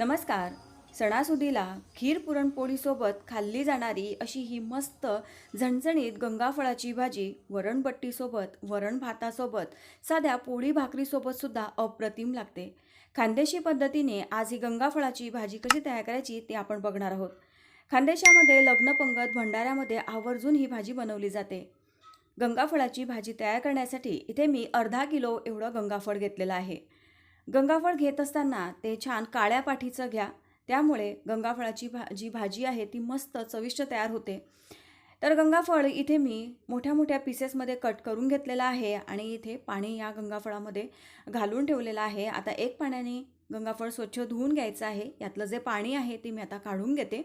नमस्कार. सणासुदीला खीर पुरणपोळीसोबत खाल्ली जाणारी अशी ही मस्त झणझणीत गंगाफळाची भाजी वरणबट्टीसोबत वरण भातासोबत साध्या पोळी भाकरीसोबतसुद्धा अप्रतिम लागते. खानदेशी पद्धतीने आज ही गंगाफळाची भाजी कशी तयार करायची ते आपण बघणार आहोत. खानदेशामध्ये लग्नपंगत भंडाऱ्यामध्ये आवर्जून ही भाजी बनवली जाते. गंगाफळाची भाजी तयार करण्यासाठी इथे मी अर्धा किलो एवढं गंगाफळ घेतलेलं आहे. गंगाफळ घेत असताना ते छान काळ्या पाठीचं घ्या. त्यामुळे गंगाफळाची भा जी भाजी आहे ती मस्त चविष्ट तयार होते. तर गंगाफळ इथे मी मोठ्या मोठ्या पीसेसमध्ये कट करून घेतलेलं आहे आणि इथे पाणी या गंगाफळामध्ये घालून ठेवलेलं आहे. आता एक पाण्याने गंगाफळ स्वच्छ धुवून घ्यायचं आहे. यातलं जे पाणी आहे ते मी आता काढून घेते.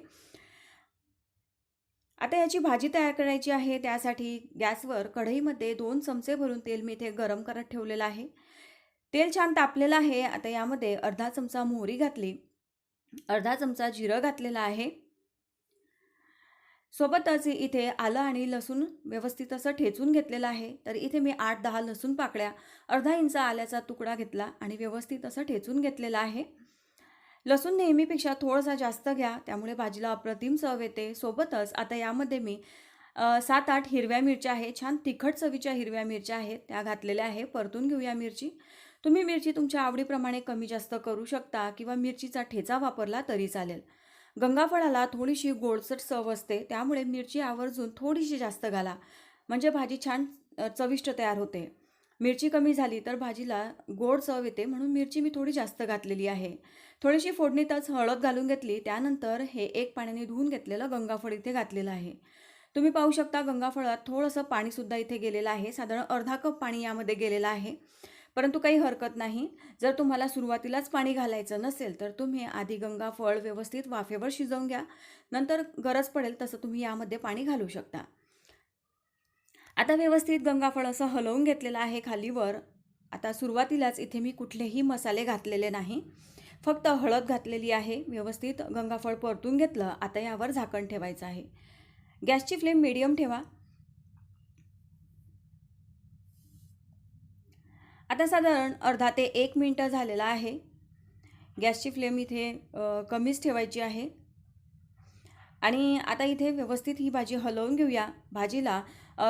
आता याची भाजी तयार करायची आहे. त्यासाठी गॅसवर कढईमध्ये दोन चमचे भरून तेल मी इथे गरम करत ठेवलेलं आहे. तेल छान तापलेलं आहे. आता यामध्ये अर्धा चमचा मोहरी घातली. अर्धा चमचा जिरं घातलेलं आहे. सोबतच इथे आलं आणि लसूण व्यवस्थित असं ठेचून घेतलेलं आहे. तर इथे मी आठ दहा लसूण पाकळ्या अर्धा इंच आल्याचा तुकडा घेतला आणि व्यवस्थित असं ठेचून घेतलेला आहे. लसूण नेहमीपेक्षा थोडासा जास्त घ्या त्यामुळे भाजीला अप्रतिम चव येते. सोबतच आता यामध्ये मी सात आठ हिरव्या मिरच्या आहे. छान तिखट चवीच्या हिरव्या मिरच्या आहेत. त्या घातलेल्या आहे. परतून घेऊया मिरची. तुम्ही मिरची तुमच्या आवडीप्रमाणे कमी जास्त करू शकता किंवा मिरचीचा ठेचा वापरला तरी चालेल. गंगाफळाला थोडीशी गोडसट चव असते त्यामुळे मिरची आवर्जून थोडीशी जास्त घाला. म्हणजे भाजी छान चविष्ट तयार होते. मिरची कमी झाली तर भाजीला गोड चव येते म्हणून मिरची मी थोडी जास्त घातलेली आहे. थोडीशी फोडणीतच हळद घालून घेतली त्यानंतर हे एक पाण्याने धुवून घेतलेलं गंगाफळ इथे घातलेलं आहे. तुम्ही पाहू शकता गंगाफळात थोडंसं पाणीसुद्धा इथे गेलेलं आहे साधारण अर्धा कप पाणी यामध्ये गेलेलं आहे. परंतु काही हरकत नाही. जर तुम्हाला सुरुवातीलाच पाणी घालायचं नसेल तर तुम्ही आधी गंगाफळ व्यवस्थित वाफेवर शिजवून घ्या. नंतर गरज पडेल तसं तुम्ही यामध्ये पाणी घालू शकता. आता व्यवस्थित गंगाफळ असं हलवून घेतलेलं आहे खालीवर. आता सुरुवातीलाच इथे मी कुठलेही मसाले घातलेले नाही. फक्त हळद घातलेली आहे. व्यवस्थित गंगाफळ परतून घेतलं. आता यावर झाकण ठेवायचं आहे. गॅसची फ्लेम मिडियम ठेवा. आता साधारण अर्धा ते एक मिनटं झालेला आहे. गॅसची फ्लेम इथे कमीच ठेवायची आहे. आणि आता इथे व्यवस्थित ही भाजी हलवून घेऊया. भाजीला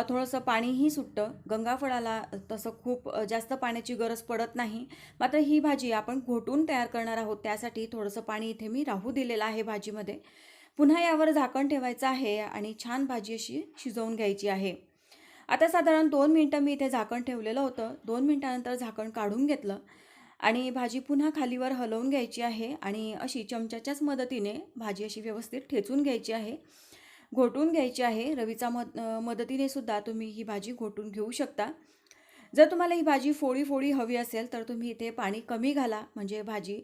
थोडंसं पाणीही सुटतं. गंगाफळाला तसं खूप जास्त पाण्याची गरज पडत नाही. मात्र ही भाजी आपण घोटून तयार करणार आहोत. त्यासाठी थोडंसं पाणी इथे मी राहू दिलेलं आहे भाजीमध्ये. पुन्हा यावर झाकण ठेवायचं आहे आणि छान भाजी अशी शिजवून घ्यायची आहे. आता साधारण दोन मिनटं मी इथे झाकण ठेवलेलं होतं. दोन मिनटानंतर झाकण काढून घेतलं. आणि भाजी पुन्हा खालीवर हलवून घ्यायची आहे आणि अशी चमच्याच्याच मदतीने भाजी अशी व्यवस्थित ठेचून घ्यायची आहे. घोटून घ्यायची आहे. रवीचा मद मदतीने सुद्धा तुम्ही ही भाजी घोटून घेऊ शकता. जर तुम्हाला ही भाजी फोडी फोडी हवी असेल तर तुम्ही इथे पाणी कमी घाला. म्हणजे भाजी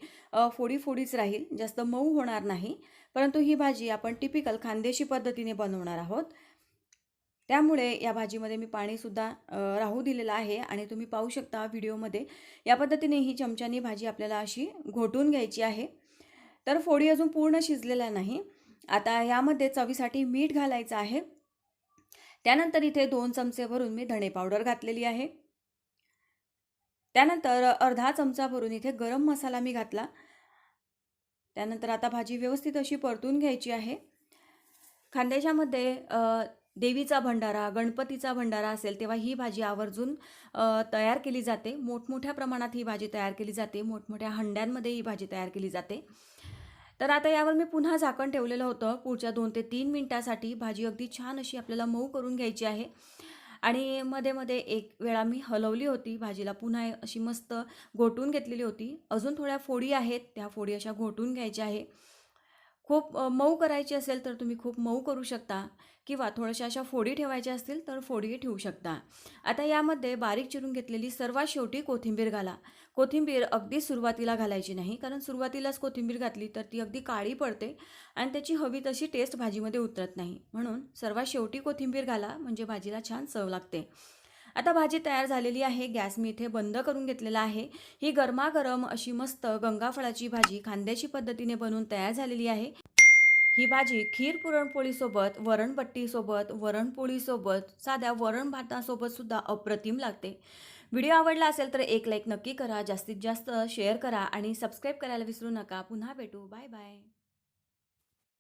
फोडी फोडीच राहील. जास्त मऊ होणार नाही. परंतु ही भाजी आपण टिपिकल खानदेशी पद्धतीने बनवणार आहोत. त्यामुळे या भाजीमध्ये मी पाणीसुद्धा राहू दिलेलं आहे आणि तुम्ही पाहू शकता व्हिडिओमध्ये. या पद्धतीने ही चमच्यानी भाजी आपल्याला अशी घोटून घ्यायची आहे. तर फोडी अजून पूर्ण शिजलेल्या नाही. आता यामध्ये चवीसाठी मीठ घालायचं आहे. त्यानंतर इथे दोन चमचे भरून मी धणे पावडर घातलेली आहे. त्यानंतर अर्धा चमचा भरून इथे गरम मसाला मी घातला. त्यानंतर आता भाजी व्यवस्थित अशी परतून घ्यायची आहे. खांद्याच्यामध्ये देवीचा भंडारा गणपतीचा भंडारा असेल तेव्हा ही भाजी आवर्जून तयार केली जाते. मोठमोठ्या प्रमाणात ही भाजी तयार केली जाते. मोठमोठ्या हंड्यांमध्ये ही भाजी तयार केली जाते. तर आता यावर मी पुन्हा झाकण ठेवलेलं होतं. पुढच्या दोन ते तीन मिनटासाठी भाजी अगदी छान अशी आपल्याला मऊ करून घ्यायची आहे. आणि मध्ये मध्ये एक वेळा मी हलवली होती. भाजीला पुन्हा अशी मस्त घोटून घेतलेली होती. अजून थोड्या फोडी आहेत. त्या फोडी अशा घोटून घ्यायच्या आहे. खूप मऊ करायची असेल तर तुम्ही खूप मऊ करू शकता किंवा थोड्याशा अशा फोडी ठेवायच्या असतील तर फोडीही ठेवू शकता. आता यामध्ये बारीक चिरून घेतलेली सर्वात शेवटी कोथिंबीर घाला. कोथिंबीर अगदी सुरुवातीला घालायची नाही कारण सुरुवातीलाच कोथिंबीर घातली तर ती अगदी काळी पडते आणि त्याची हवी तशी टेस्ट भाजीमध्ये उतरत नाही. म्हणून सर्वात शेवटी कोथिंबीर घाला म्हणजे भाजीला छान चव लागते. आता भाजी तयार झालेली आहे. गॅस मी इथे बंद करून घेतलेला आहे. ही गरमागरम अशी मस्त गंगाफळाची भाजी खांद्याची पद्धतीने बनवून तयार झालेली आहे. ही भाजी खीर पुरणपोळीसोबत वरणपट्टीसोबत वरणपोळीसोबत साध्या वरण भातासोबत सुद्धा अप्रतिम लागते. व्हिडिओ आवडला असेल तर एक लाईक नक्की करा. जास्तीत जास्त शेअर करा आणि सबस्क्राईब करायला विसरू नका. पुन्हा भेटू. Bye bye.